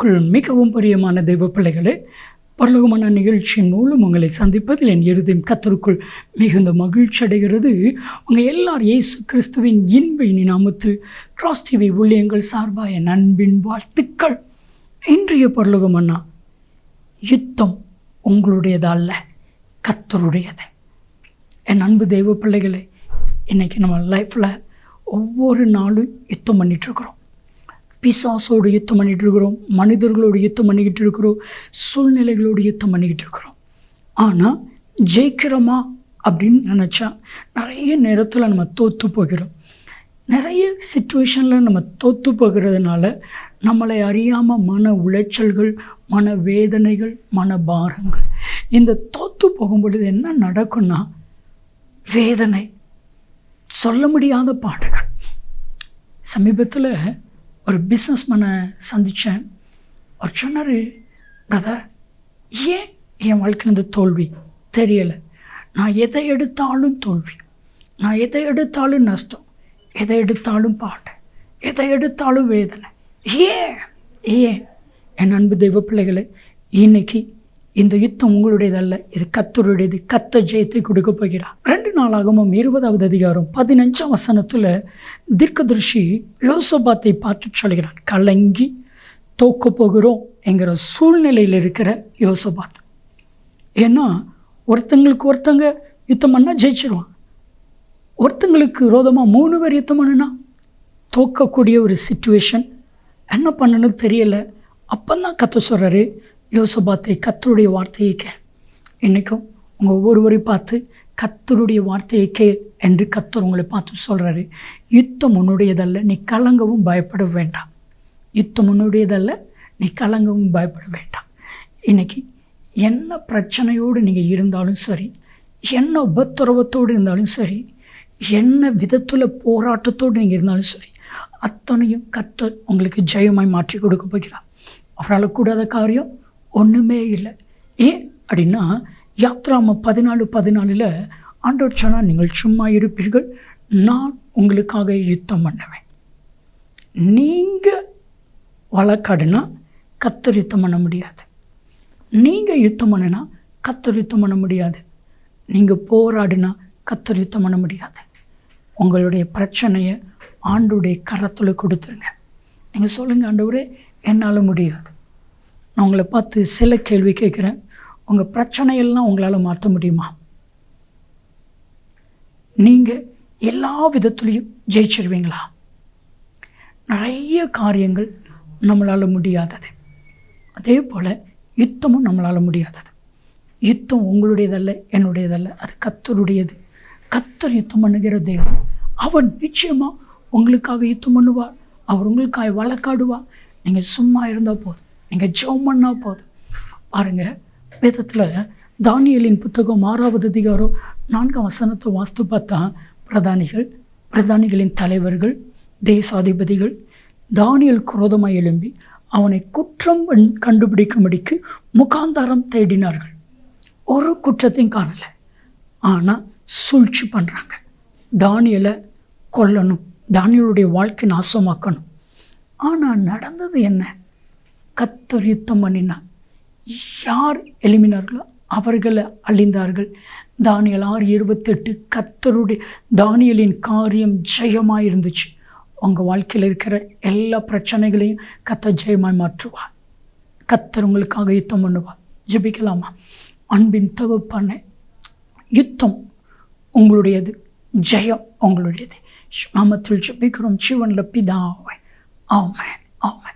கிறிஸ்துவுக்குள் மிகவும் பிரியமான தெய்வ பிள்ளைகளே பரலோகமான நிகழ்ச்சியின் மூலம் உங்களை சந்திப்பதில் என் இருதயம் கத்தருக்குள் மிகுந்த மகிழ்ச்சி அடைகிறது. உங்கள் எல்லார் இயேசு கிறிஸ்துவின் இன்பை நாமத்தில் கிராஸ் டிவி ஊழியங்கள் சார்பாக என் அன்பின் வாழ்த்துக்கள். இன்றைய பரலோகமன்னா யுத்தம் உங்களுடையதல்ல கத்தருடையது என் அன்பு தெய்வ பிள்ளைகளே இன்றைக்கி நம்ம லைஃப்பில் ஒவ்வொரு நாளும் யுத்தம் பண்ணிகிட்ருக்குறோம் பிசாசோடு யுத்தம் பண்ணிகிட்டு இருக்கிறோம் மனிதர்களோடு யுத்தம் பண்ணிக்கிட்டு இருக்கிறோம் சூழ்நிலைகளோடு யுத்தம் பண்ணிக்கிட்டு இருக்கிறோம் ஆனால் ஜெயிக்கிறோமா அப்படின்னு நினச்சா நிறைய நேரத்தில் நம்ம தோற்று போகிறோம். நிறைய சுச்சுவேஷனில் நம்ம தோற்று போகிறதுனால நம்மளை அறியாமல் மன உளைச்சல்கள் மன வேதனைகள் மன பாரங்கள் இந்த தோற்று போகும்பொழுது என்ன நடக்கும்னா வேதனை சொல்ல முடியாத பாடுகள் சமீபத்தில் ஒரு பிஸ்னஸ் மேனை சந்தித்தேன் அவர் சொன்னார் பிரதர் ஏன் என் வாழ்க்கையில் இந்த தோல்வி? தெரியலை. நான் எதை எடுத்தாலும் தோல்வி. நான் எதை எடுத்தாலும் நஷ்டம். எதை எடுத்தாலும் பாட்டை எதை எடுத்தாலும் வேதனை. ஏன்? ஏன்? என் அன்பு தெய்வ பிள்ளைகளை இன்னைக்கு இந்த யுத்தம் உங்களுடையதல்ல. இது கத்தருடையது. கத்த ஜெயத்தை கொடுக்க போகிறார். ரெண்டு நாளாகவும் இருபதாவது அதிகாரம் பதினஞ்சாம் வசனத்தில் தீர்க்கதர்ஷி யோசபாத்தை பார்த்து சொல்கிறான் கலங்கி தோக்க போகிறோம் என்கிற சூழ்நிலையில் இருக்கிற யோசபாத். ஏன்னா ஒருத்தங்களுக்கு ஒருத்தங்க யுத்தம் பண்ணால் ஜெயிச்சிருவான். ஒருத்தங்களுக்கு விரோதமாக மூணு பேர் யுத்தம் பண்ணுனா தோக்கக்கூடிய ஒரு சுச்சுவேஷன் என்ன பண்ணணும்னு தெரியலை. அப்போ தான் கத்த சொல்கிறாரு யோசபாத்தை கத்தருடைய வார்த்தையை கே. இன்றைக்கும் உங்கள் ஒவ்வொருவரையும் பார்த்து கத்தருடைய வார்த்தையை கே என்று கத்தர் உங்களை பார்த்து சொல்கிறாரு யுத்தம் உன்னுடையதல்ல நீ கலங்கவும் பயப்பட வேண்டாம். யுத்தம் உன்னுடையதல்ல நீ கலங்கவும் பயப்பட வேண்டாம். இன்றைக்கி என்ன பிரச்சனையோடு நீங்கள் இருந்தாலும் சரி என்ன உபத்திரவத்தோடு இருந்தாலும் சரி என்ன விதத்தில் போராட்டத்தோடு நீங்கள் இருந்தாலும் சரி அத்தனையும் கத்தர் உங்களுக்கு ஜெயமாய் மாற்றி கொடுக்க போகிறார். அவரால் கூடாத காரியம் ஒன்றுமே இல்லை. ஏன் அப்படின்னா யாத்ராம பதினாலு பதினாலில் ஆண்டவர் சொன்னால் நீங்கள் சும்மா இருப்பீர்கள் நான் உங்களுக்காக யுத்தம் பண்ணுவேன். நீங்கள் வழக்காடுனா கத்தர் யுத்தம் பண்ண முடியாது. நீங்கள் யுத்தம் பண்ணுனா கத்தர் யுத்தம் பண்ண முடியாது. நீங்கள் போராடினா கத்தர் யுத்தம் பண்ண முடியாது. உங்களுடைய பிரச்சனையை ஆண்டுடைய கரத்தில் கொடுத்துருங்க. நீங்கள் சொல்லுங்கள் ஆண்டவரே என்னால் முடியாது. நான் உங்களை பார்த்து சில கேள்வி கேட்குறேன். உங்கள் பிரச்சனையெல்லாம் உங்களால் மாற்ற முடியுமா? நீங்கள் எல்லா விதத்துலேயும் ஜெயிச்சிருவீங்களா? நிறைய காரியங்கள் நம்மளால் முடியாதது. அதே போல் யுத்தமும் நம்மளால் முடியாதது. யுத்தம் உங்களுடையதல்ல என்னுடையதல்ல. அது கத்தருடையது கத்தர் யுத்தம் பண்ணுகிற தெய்வம் அவர் நிச்சயமாக உங்களுக்காக யுத்தம் பண்ணுவார். அவர் உங்களுக்காக வழக்காடுவார். நீங்கள் சும்மா இருந்தால் போதும். நீங்கள் ஜோம் பண்ணால் போதும். பாருங்கள் வேதத்தில் தானியலின் புத்தகம் ஆறாவது அதிகாரம் நான்கு வசனத்தை வாஸ்து பார்த்தா பிரதானிகள் பிரதானிகளின் தலைவர்கள் தேசாதிபதிகள் தானியல் குரோதமாக எழும்பி அவனை குற்றம் கண்டுபிடிக்கும்படிக்கு முகாந்தாரம் தேடினார்கள். ஒரு குற்றத்தையும் காணலை. ஆனால் சூழ்ச்சி பண்ணுறாங்க தானியலை கொல்லணும் தானியலுடைய வாழ்க்கை நாசமாக்கணும். ஆனால் நடந்தது என்ன? கத்தர் யுத்தம் பண்ணினார். யார் எளிமினார்களோ அவர்களை அழிந்தார்கள். தானியல் ஆறு இருபத்தெட்டு கத்தருடைய தானியலின் காரியம் ஜெயமாக இருந்துச்சு. உங்கள் வாழ்க்கையில் இருக்கிற எல்லா பிரச்சனைகளையும் கத்த ஜெயமாய் மாற்றுவார். கத்தர் உங்களுக்காக யுத்தம் பண்ணுவார். ஜெபிக்கலாமா? அன்பின் தகுப்பான யுத்தம் உங்களுடையது ஜெயம் உங்களுடையது. நாமத்தில் ஜெபிக்கிறோம். சிவனில் பிதாவை. ஆமேன். ஆமேன்.